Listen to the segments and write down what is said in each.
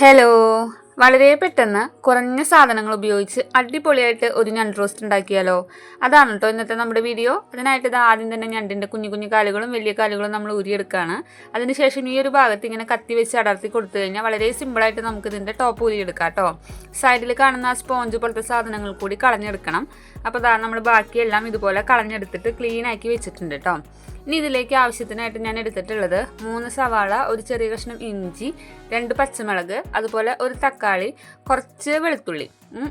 Hello വളരെ പെട്ടെന്ന് കുറഞ്ഞ സാധനങ്ങൾ ഉപയോഗിച്ച് അടിപൊളിയായിട്ട് ഒരു ഞണ്ട് റോസ്റ്റ് ഉണ്ടാക്കിയാലോ? അതാണ് കേട്ടോ ഇന്നത്തെ നമ്മുടെ വീഡിയോ അതിനായിട്ട് ഇത് ആദ്യം തന്നെ ഞണ്ടിന്റെ കുഞ്ഞു കുഞ്ഞു കാലുകളും വലിയ കാലുകളും നമ്മൾ ഊരിയെടുക്കുകയാണ് അതിനുശേഷം ഈ ഒരു ഭാഗത്ത് ഇങ്ങനെ കത്തി വെച്ച് അടർത്തി കൊടുത്തു കഴിഞ്ഞാൽ വളരെ സിമ്പിളായിട്ട് നമുക്ക് ഇതിന്റെ ടോപ്പ് ഊരിയെടുക്കാം കേട്ടോ സൈഡിൽ കാണുന്ന ആ സ്പോഞ്ച് പോലത്തെ സാധനങ്ങൾ കൂടി കളഞ്ഞെടുക്കണം. അപ്പോൾ അതാണ് നമ്മൾ ബാക്കിയെല്ലാം ഇതുപോലെ കളഞ്ഞെടുത്തിട്ട് ക്ലീനാക്കി വെച്ചിട്ടുണ്ട് കേട്ടോ ഇനി ഇതിലേക്ക് ആവശ്യത്തിനായിട്ട് ഞാൻ എടുത്തിട്ടുള്ളത് മൂന്ന് സവാള ഒരു ചെറിയ കഷ്ണം ഇഞ്ചി രണ്ട് പച്ചമുളക് അതുപോലെ ഒരു തക്കാളി കുറച്ച് വെളുത്തുള്ളി.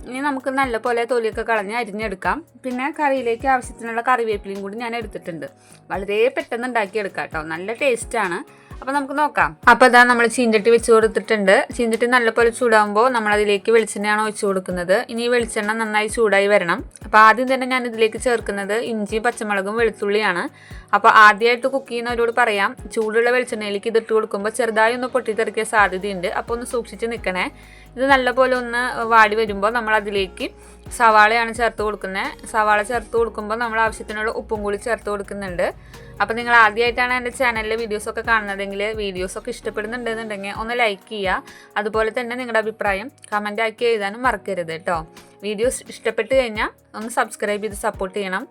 ഇനി നമുക്ക് നല്ലപോലെ തൊലിയൊക്കെ കളഞ്ഞ് അരിഞ്ഞെടുക്കാം. പിന്നെ കറിയിലേക്ക് ആവശ്യത്തിനുള്ള കറിവേപ്പിലയും കൂടി ഞാൻ എടുത്തിട്ടുണ്ട്. വളരെ പെട്ടെന്ന് ഉണ്ടാക്കിയെടുക്കാം കേട്ടോ നല്ല ടേസ്റ്റാണ് അപ്പോൾ നമുക്ക് നോക്കാം. അപ്പോൾ അതാ നമ്മൾ ചീഞ്ചട്ടി വെച്ച് കൊടുത്തിട്ടുണ്ട്. ചീഞ്ചട്ടി നല്ലപോലെ ചൂടാകുമ്പോൾ നമ്മൾ അതിലേക്ക് വെളിച്ചെണ്ണയാണ് ഒഴിച്ചു കൊടുക്കുന്നത്. ഇനി ഈ വെളിച്ചെണ്ണ നന്നായി ചൂടായി വരണം. അപ്പോൾ ആദ്യം തന്നെ ഞാൻ ഇതിലേക്ക് ചേർക്കുന്നത് ഇഞ്ചി പച്ചമുളകും വെളുത്തുള്ളിയാണ്. അപ്പോൾ ആദ്യമായിട്ട് കുക്ക് ചെയ്യുന്നവരോട് പറയാം ചൂടുള്ള വെളിച്ചെണ്ണയിലേക്ക് ഇതിട്ട് കൊടുക്കുമ്പോൾ ചെറുതായി ഒന്ന് പൊട്ടിത്തെറിക്കാൻ സാധ്യതയുണ്ട്. അപ്പോൾ ഒന്ന് സൂക്ഷിച്ച് നിൽക്കണേ ഇത് നല്ലപോലെ ഒന്ന് വാടി വരുമ്പോൾ നമ്മൾ അതിലേക്ക് സവാളയാണ് ചേർത്ത് കൊടുക്കുന്നത് സവാള ചേർത്ത് കൊടുക്കുമ്പോൾ നമ്മൾ ആവശ്യത്തിനുള്ള ഉപ്പും കൂടി ചേർത്ത് കൊടുക്കുന്നുണ്ട്. അപ്പോൾ നിങ്ങൾ ആദ്യമായിട്ടാണ് എന്റെ ചാനലിലെ വീഡിയോസൊക്കെ കാണുന്നതെങ്കിൽ വീഡിയോസൊക്കെ ഇഷ്ടപ്പെടുന്നുണ്ടെന്നുണ്ടെങ്കിൽ ഒന്ന് ലൈക്ക് ചെയ്യുക. അതുപോലെ തന്നെ നിങ്ങളുടെ അഭിപ്രായം കമന്റ് ആക്കി എഴുതാനും മറക്കരുത് കേട്ടോ. വീഡിയോസ് ഇഷ്ടപ്പെട്ട് കഴിഞ്ഞാൽ ഒന്ന് സബ്സ്ക്രൈബ് ചെയ്ത് സപ്പോർട്ട് ചെയ്യണം.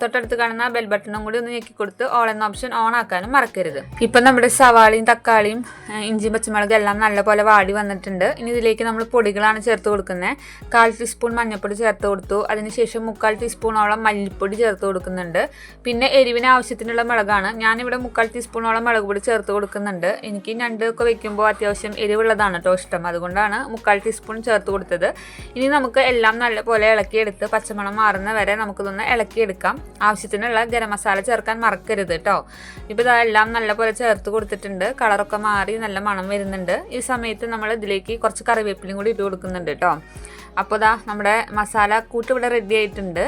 തൊട്ടടുത്ത് കാണുന്ന ബെൽ ബട്ടണും കൂടി ഒന്ന് ഞെക്കി കൊടുത്ത് ഓൾ എന്ന ഓപ്ഷൻ ഓൺ ആക്കാനും മറക്കരുത്. ഇപ്പം നമ്മുടെ സവാളയും തക്കാളിയും ഇഞ്ചിയും പച്ചമുളകും എല്ലാം നല്ലപോലെ വാടി വന്നിട്ടുണ്ട്. ഇനി ഇതിലേക്ക് നമ്മൾ പൊടികളാണ് ചേർത്ത് കൊടുക്കുന്നത്. കാൽ ടീസ്പൂൺ മഞ്ഞൾപ്പൊടി ചേർത്ത് കൊടുത്തു. അതിനുശേഷം മുക്കാൽ ടീസ്പൂണോളം മല്ലിപ്പൊടി ചേർത്ത് കൊടുക്കുന്നുണ്ട്. പിന്നെ എരിവിന് ആവശ്യത്തിനുള്ള മുളകാണ്. ഞാനിവിടെ മുക്കാൽ ടീസ്പൂണോളം മുളക് പൊടി ചേർത്ത് കൊടുക്കുന്നുണ്ട്. എനിക്ക് ഞണ്ടൊക്കെ വെക്കുമ്പോൾ അത്യാവശ്യം എരിവുള്ളതാണ് കേട്ടോ ഇഷ്ടം. അതുകൊണ്ടാണ് മുക്കാൽ ടീസ്പൂൺ ചേർത്ത് കൊടുത്തത്. ഇനി നമുക്ക് നല്ലപോലെ ഇളക്കിയെടുത്ത് പച്ചമണം മാറുന്ന വരെ നമുക്കിതൊന്ന് ഇളക്കിയെടുക്കാം. ആവശ്യത്തിനുള്ള ഗരം മസാല ചേർക്കാൻ മറക്കരുത് കേട്ടോ ഇപ്പോൾ ഇതെല്ലാം നല്ലപോലെ ചേർത്ത് കൊടുത്തിട്ടുണ്ട്. കളറൊക്കെ മാറി നല്ല മണം വരുന്നുണ്ട്. ഈ സമയത്ത് നമ്മൾ ഇതിലേക്ക് കുറച്ച് കറിവേപ്പിലയും കൂടി ഇട്ട് കൊടുക്കുന്നുണ്ട് കേട്ടോ അപ്പോൾ ഇതാ നമ്മുടെ മസാല കൂട്ട് ഇവിടെ റെഡി ആയിട്ടുണ്ട്.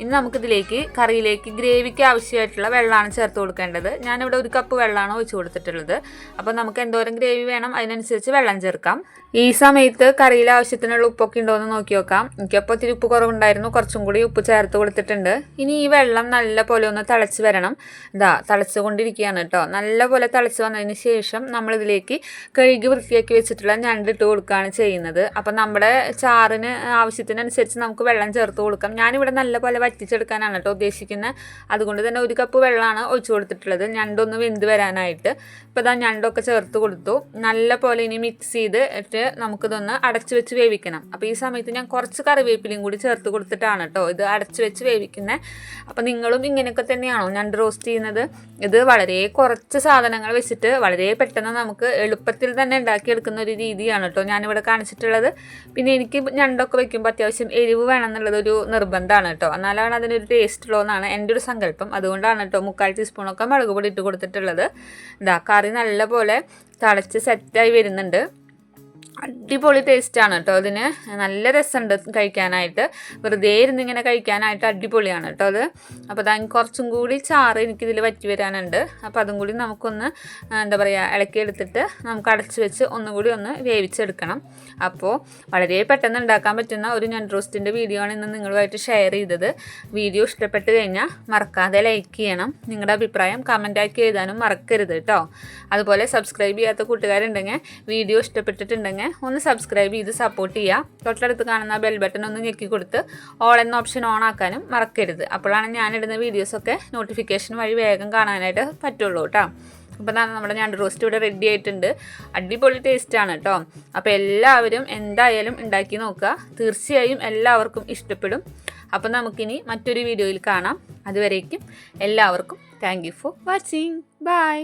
ഇനി നമുക്കിതിലേക്ക് കറിയിലേക്ക് ഗ്രേവിക്ക് ആവശ്യമായിട്ടുള്ള വെള്ളമാണ് ചേർത്ത് കൊടുക്കേണ്ടത്. ഞാനിവിടെ ഒരു കപ്പ് വെള്ളമാണ് ഒഴിച്ചു കൊടുത്തിട്ടുള്ളത്. അപ്പോൾ നമുക്ക് എന്തോരം ഗ്രേവി വേണം അതിനനുസരിച്ച് വെള്ളം ചേർക്കാം. ഈ സമയത്ത് കറിയിൽ ആവശ്യത്തിനുള്ള ഉപ്പൊക്കെ ഉണ്ടോ എന്ന് നോക്കി നോക്കാം. എനിക്കപ്പോൾ ഒത്തിരി ഉപ്പ് കുറവുണ്ടായിരുന്നു. കുറച്ചും കൂടി ഉപ്പ് ചേർത്ത് കൊടുത്തിട്ടുണ്ട്. ഇനി ഈ വെള്ളം നല്ല പോലെ ഒന്ന് തിളച്ച് വരണം. ഇതാ തിളച്ചുകൊണ്ടിരിക്കുകയാണ് കേട്ടോ. നല്ല പോലെ തിളച്ച് വന്നതിന് ശേഷം നമ്മളിതിലേക്ക് കഴുകി വൃത്തിയാക്കി വെച്ചിട്ടുള്ള ഞണ്ടിട്ട് കൊടുക്കുകയാണ് ചെയ്യുന്നത്. അപ്പം നമ്മുടെ ചാറിന് ആവശ്യത്തിനനുസരിച്ച് നമുക്ക് വെള്ളം ചേർത്ത് കൊടുക്കാം. ഞാനിവിടെ നല്ല പോലെ വറ്റിച്ചെടുക്കാനാണ് കേട്ടോ ഉദ്ദേശിക്കുന്നത് അതുകൊണ്ട് തന്നെ ഒരു കപ്പ് വെള്ളമാണ് ഒഴിച്ചു കൊടുത്തിട്ടുള്ളത്. ഞണ്ടൊന്ന് വെന്ത് വരാനായിട്ട്. ഇപ്പോൾ ഇതാ ഞണ്ടൊക്കെ ചേർത്ത് കൊടുത്തു. നല്ല പോലെ ഇനി മിക്സ് ചെയ്ത് ഇട്ട് നമുക്കിതൊന്ന് അടച്ചു വെച്ച് വേവിക്കണം. അപ്പോൾ ഈ സമയത്ത് ഞാൻ കുറച്ച് കറിവേപ്പിലയും കൂടി ചേർത്ത് കൊടുത്തിട്ടാണ് കേട്ടോ ഇത് അടച്ചു വെച്ച് വേവിക്കുന്നത് അപ്പോൾ നിങ്ങളും ഇങ്ങനെയൊക്കെ തന്നെയാണോ ഞണ്ട് റോസ്റ്റ് ചെയ്യുന്നത്? ഇത് വളരെ കുറച്ച് സാധനങ്ങൾ വെച്ചിട്ട് വളരെ പെട്ടെന്ന് നമുക്ക് എളുപ്പത്തിൽ തന്നെ ഉണ്ടാക്കിയെടുക്കുന്ന ഒരു രീതിയാണ് കേട്ടോ ഞാനിവിടെ കാണിച്ചിട്ടുള്ളത്. പിന്നെ എനിക്ക് ഞണ്ടൊക്കെ വെക്കുമ്പോൾ അത്യാവശ്യം എരിവ് വേണം എന്നുള്ളത് ഒരു നിർബന്ധമാണ് കേട്ടോ. എന്നാലാണ് അതിനൊരു ടേസ്റ്റ് ഉള്ളതെന്നാണ് എന്റെ ഒരു സങ്കല്പം. അതുകൊണ്ടാണ് കേട്ടോ മുക്കാൽ ടീസ്പൂണൊക്കെ മുളക് പൊടി ഇട്ട് കൊടുത്തിട്ടുള്ളത്. ഇതാ കറി നല്ലപോലെ തിളച്ച് സെറ്റായി വരുന്നുണ്ട്. അടിപൊളി ടേസ്റ്റാണ് കേട്ടോ അതിന്. നല്ല രസമുണ്ട് കഴിക്കാനായിട്ട്. വെറുതെ ഇരുന്ന് ഇങ്ങനെ കഴിക്കാനായിട്ട് അടിപൊളിയാണ് കേട്ടോ അത്. അപ്പോൾ അതാ കുറച്ചും കൂടി ചാറ് എനിക്കിതിൽ വറ്റി വരാനുണ്ട്. അപ്പോൾ അതും കൂടി നമുക്കൊന്ന് എന്താ പറയുക ഇളക്കിയെടുത്തിട്ട് നമുക്ക് അടച്ച് വെച്ച് ഒന്നുകൂടി ഒന്ന് വേവിച്ചെടുക്കണം. അപ്പോൾ വളരെ പെട്ടെന്ന് ഉണ്ടാക്കാൻ പറ്റുന്ന ഒരു ഞണ്ട് റോസ്റ്റിന്റെ വീഡിയോ ആണ് ഇന്ന് നിങ്ങളുമായിട്ട് ഷെയർ ചെയ്തത്. വീഡിയോ ഇഷ്ടപ്പെട്ട് കഴിഞ്ഞാൽ മറക്കാതെ ലൈക്ക് ചെയ്യണം. നിങ്ങളുടെ അഭിപ്രായം കമന്റാക്കി എഴുതാനും മറക്കരുത് കേട്ടോ അതുപോലെ സബ്സ്ക്രൈബ് ചെയ്യാത്ത കൂട്ടുകാരുണ്ടെങ്കിൽ വീഡിയോ ഇഷ്ടപ്പെട്ടിട്ടുണ്ടെങ്കിൽ ഒന്ന് സബ്സ്ക്രൈബ് ചെയ്ത് സപ്പോർട്ട് ചെയ്യുക തൊട്ടടുത്ത് കാണുന്ന ബെൽ ബട്ടൺ ഒന്ന് ഞെക്കി കൊടുത്ത് ഓൾ എന്ന ഓപ്ഷൻ ഓൺ ആക്കാനും മറക്കരുത്. അപ്പോഴാണ് ഞാൻ ഞാനിടുന്ന വീഡിയോസൊക്കെ നോട്ടിഫിക്കേഷൻ വഴി വേഗം കാണാനായിട്ട് പറ്റുള്ളൂ കേട്ടോ. അപ്പോൾ നമ്മുടെ ഞണ്ട് റോസ്റ്റ് ഇവിടെ റെഡി ആയിട്ടുണ്ട്. അടിപൊളി ടേസ്റ്റാണ് കേട്ടോ. അപ്പോൾ എല്ലാവരും എന്തായാലും ഉണ്ടാക്കി നോക്കുക. തീർച്ചയായും എല്ലാവർക്കും ഇഷ്ടപ്പെടും. അപ്പോൾ നമുക്കിനി മറ്റൊരു വീഡിയോയിൽ കാണാം. അതുവരേക്കും എല്ലാവർക്കും thank you for watching bye